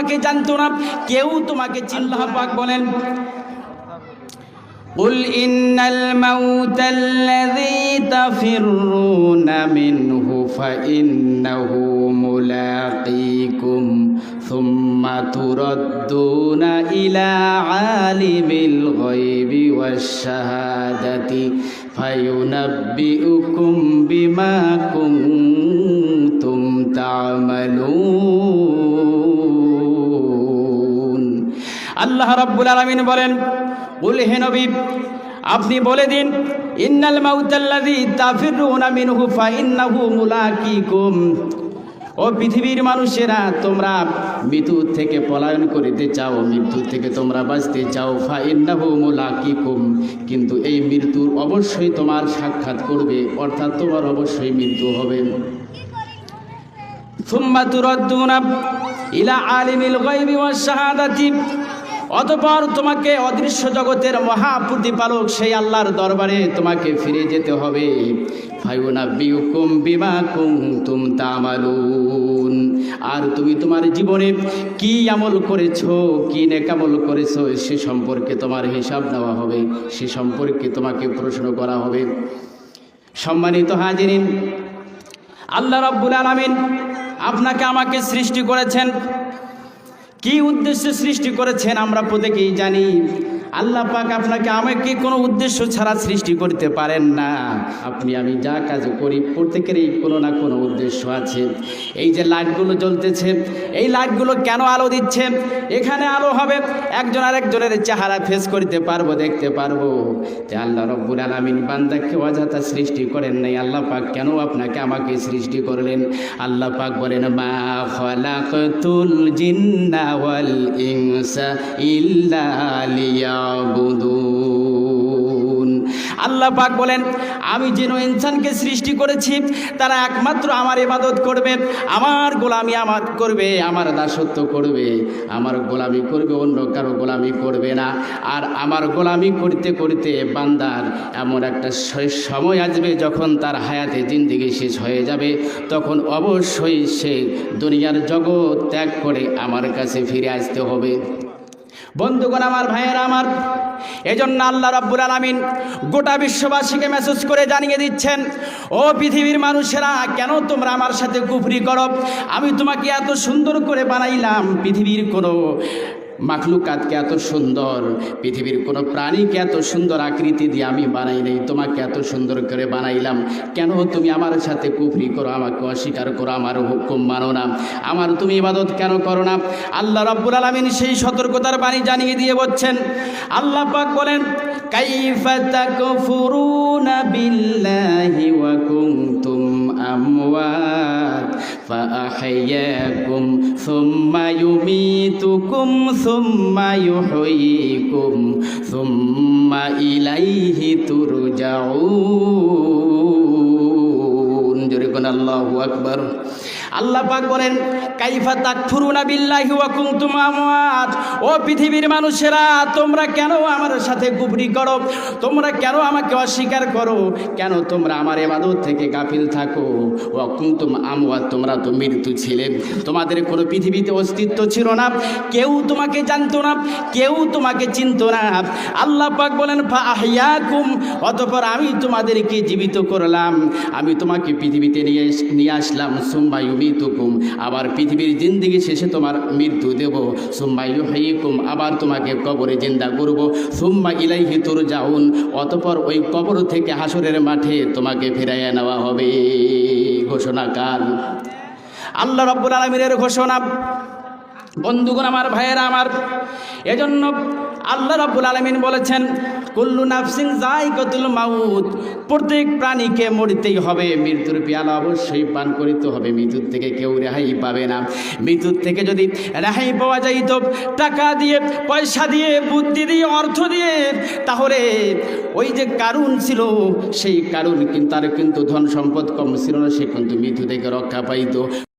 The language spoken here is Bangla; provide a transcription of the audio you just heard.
তোমাকে জানতো না কেউ তোমাকে চিল্লাহ পাক বলেন قل إن الموت الذي تفرون منه فإنه ملاقيكم ثم تردون إلى عالم الغيب والشهادة فينبئكم بما كنتم আল্লাহ রাব্বুল আলামিন বলেন উল হে নবী, আপনি বলে দিন, ইন্নাল মাউতাল্লাযী তাফিরুনা মিনহু ফাইন্নাহু মুলাকিকুম। ও পৃথিবীর মানুষেরা, তোমরা মৃত্যু থেকে পলায়ন করিতে চাও, মৃত্যু থেকে তোমরা বাঁচতে চাও, ফাইন্নাহু মুলাকিকুম। কিন্তু এই মৃত্যুর অবশ্যই তোমার সাক্ষাৎ করবে, অর্থাৎ তোমার অবশ্যই মৃত্যু হবে। সুম্মা তুরদ্দুনা ইলা আলিমিল গায়বি ওয়াশ শাহাদাতি। অতপর তোমাকে অদৃশ্য জগতের মহাপ্রতিপালক সেই আল্লাহর দরবারে তোমাকে ফিরে যেতে হবে। বিমা আর তুমি তোমার জীবনে কি আমল করেছ, কি নেকামল করেছ, সে সম্পর্কে তোমার হিসাব দেওয়া হবে, সে সম্পর্কে তোমাকে প্রশ্ন করা হবে। সম্মানিত হাজিরিন, আল্লাহ রাব্বুল আলামিন আপনাকে আমাকে সৃষ্টি করেছেন। কি উদ্দেশ্যে সৃষ্টি করেছেন আমরা প্রত্যেকেই জানি। আল্লাহ পাক আপনাকে আমাকে কোনো উদ্দেশ্য ছাড়া সৃষ্টি করতে পারেন না। আপনি, আমি যা কাজ করি, প্রত্যেকেরই কোনো না কোনো উদ্দেশ্য আছে। এই যে লাইটগুলো জ্বলতেছে, এই লাইটগুলো কেন আলো দিচ্ছে? এখানে আলো হবে, একজন আরেকজনের চেহারা ফেস করতে পারব, দেখতে পারব। যে আল্লাহ রব্বুল আলমিন বান্দাকে অযথা সৃষ্টি করেন নাই। আল্লাহ পাক কেন আপনাকে আমাকে সৃষ্টি করলেন? আল্লাহ পাক বলেন, মা খলাকতুল জিন্না ওয়াল ইনসা ইল্লা আল্লাহ পাক বলেন, আমি যেন ইনসানকে সৃষ্টি করেছি, তারা একমাত্র আমার ইবাদত করবে, আমার গোলামি আমার করবে, আমার দাসত্ব করবে, আমার গোলামি করবে, অন্য কারও গোলামি করবে না। আর আমার গোলামি করতে করতে বান্দার এমন একটা সময় আসবে যখন তার হায়াতে জিন্দিগি শেষ হয়ে যাবে, তখন অবশ্যই সে দুনিয়ার জগৎ ত্যাগ করে আমার কাছে ফিরে আসতে হবে। বন্ধুগণ, আমার ভাইয়েরা, আমার এজন্য আল্লাহ রাব্বুল আলামিন গোটা বিশ্ববাসীকে মেসেজ করে জানিয়ে দিচ্ছেন, ও পৃথিবীর মানুষেরা, কেন তোমরা আমার সাথে কুফরি করো? আমি তোমাকে এত সুন্দর করে বানাইলাম, পৃথিবীর কোনো মাখলুকাতকে এত সুন্দর? পৃথিবীর কোনো প্রাণীকে এত সুন্দর আকৃতি দিয়ে আমি বানাই নাই, তোমাকে এত সুন্দর করে বানাইলাম। কেন তুমি আমার সাথে কুফরি করো, আমাকে অস্বীকার করো, আমার হুকুম মানো না। আমার তুমি ইবাদত কেন করো না? আল্লাহ রব্বুল আলমিন সেই সতর্কতার বাণী জানিয়ে দিয়ে বলছেন, আল্লাহ পাক বলেন, কাইফা তাকফুরুনা বিল্লাহি ওয়া কুনতুম আমওয়াত فأحياكم ثم يميتكم ثم يحييكم ثم إليه ترجعون বলবেন, আল্লাহ আকবর। আল্লাহ পাক বলেন, কাইফা তাকফুরুনা বিল্লাহি ওয়া কুনতুম আমওয়াত। ও পৃথিবীর মানুষেরা, তোমরা কেন আমার সাথে কুবরি করো? তোমরা কেন আমাকে অস্বীকার করো? কেন তোমরা আমার এবাদত থেকে গাফিল থাকো? ওয়া কুনতুম আমওয়াত, তোমরা তো মৃত্যু ছিলে। তোমাদের কোনো পৃথিবীতে অস্তিত্ব ছিল না। কেউ তোমাকে জানতো না, কেউ তোমাকে চিনত না। আল্লাহ পাক বলেন, ফা আহিয়াকুম অতঃপর আমি তোমাদেরকে জীবিত করলাম। আমি তোমাকে পৃথিবীতে নিয়ে নিয়ে আসলাম সুম্মাই মৃত্যুকুম আবার পৃথিবীর জিন্দিগি শেষে তোমার মৃত্যু দেব। সুম্মাই হাইকুম আবার তোমাকে কবরে জিন্দা করব। সুম্মা ইলাইহি তুর যাউন অতপর ওই কবর থেকে হাসরের মাঠে তোমাকে ফিরাইয়া নেওয়া হবে। ঘোষণা কাল আল্লাহ রব্বুল আলমিনের ঘোষণা। বন্ধুগণ, আমার ভাইয়েরা, আমার এজন্য আল্লাহ রাব্বুল আলামিন বলেছেন, কুল্লু নাফসিং যায়কাতুল মাউত প্রত্যেক প্রাণীকে মরিতেই হবে, মৃত্যুর পেয়ালা অবশ্যই পান করিতে হবে, মৃত্যুর থেকে কেউ রেহাই পাবে না। মৃত্যুর থেকে যদি রেহাই পাওয়া যাইত টাকা দিয়ে, পয়সা দিয়ে, বুদ্ধি দিয়ে, অর্থ দিয়ে, তাহলে ওই যে কারুন ছিল, সেই কারুন কিন্তু তার কিন্তু ধন সম্পদ কম ছিল না, সে কিন্তু মৃত্যু থেকে রক্ষা পাইতো।